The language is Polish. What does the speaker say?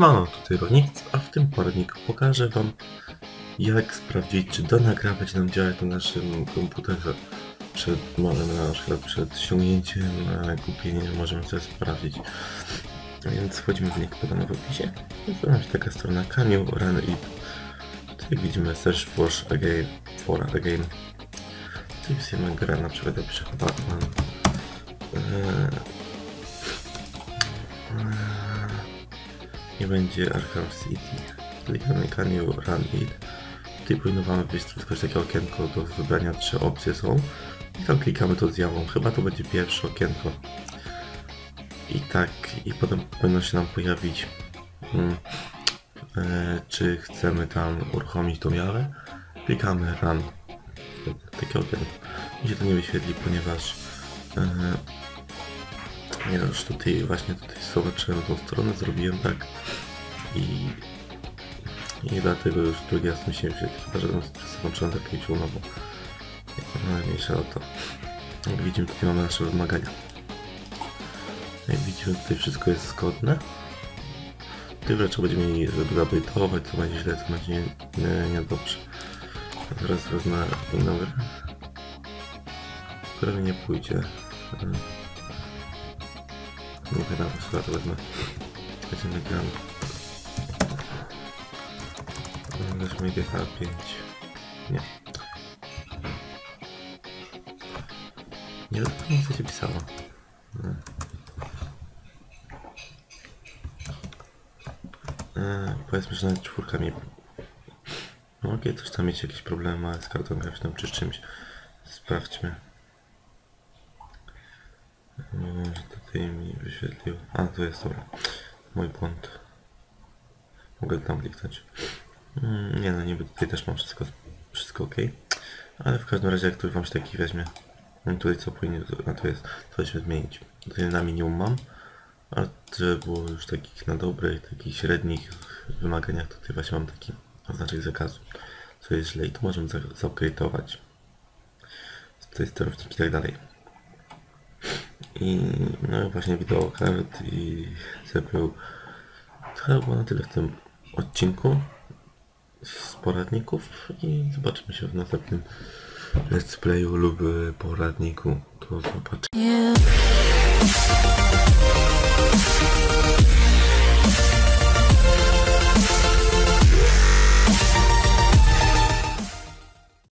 Siemano, tutaj Ronix, a w tym poradniku pokażę wam jak sprawdzić czy do będzie nam działać na naszym komputerze przed, możemy na przykład przed ściągnięciem, a kupieniem możemy sobie sprawdzić. Więc wchodzimy w link podany w opisie. Jest to taka strona Cameo Run It. Tutaj widzimy search for again for again tutaj wpisujemy grę na przykład ja piszę będzie Arkham City. Klikamy Can you run it? Tutaj powinno wam tylko takie okienko do wybrania, trzy opcje są. I tam klikamy to zjawą. Chyba to będzie pierwsze okienko. I tak, i potem powinno się nam pojawić, hmm, e, czy chcemy tam uruchomić tą jawę. Klikamy run. Takie okienko. Mi się to nie wyświetli, ponieważ e, nie no, już tutaj właśnie tutaj zobaczyłem tą stronę, zrobiłem tak i, i dlatego już drugi raz mi się chyba że zobaczyłem tak liczył, no bo najmniejsze o to. Jak widzimy tutaj mamy nasze wymagania. Jak widzimy tutaj wszystko jest zgodne. Tyle trzeba będziemy mieli, żeby zabytować, co będzie źle, co będzie niedobrze. Nie, Teraz wezmę która mi nie pójdzie. Nie gadamy, chyba to wezmę. Będziemy gramy. Weźmy GTA 5. Nie. Nie wiem, co się pisało. Nie. Eee, powiedzmy, że nawet czwórka mi... No okej, okay, coś tam mieć jakieś problemy z kartą graficzną czy z czymś. Sprawdźmy. Tutaj mi wyświetlił. A, to jest dobra. Mój błąd. Mogę tam kliknąć. Mm, nie no, niby tutaj też mam wszystko, wszystko ok. Ale w każdym razie, jak tu wam się taki weźmie, no tutaj co powinien, na to jest, to weźmy zmienić. Tutaj na minimum mam, a żeby było już takich na dobrych, takich średnich wymaganiach, tutaj właśnie mam taki znaczek zakazu. Co jest źle i tu możemy zaupgrade'ować. Tej sterownik i tak dalej. I no właśnie wideokart i zebrał to było na tyle w tym odcinku z poradników i zobaczymy się w następnym let's playu lub poradniku. Do zobaczenia.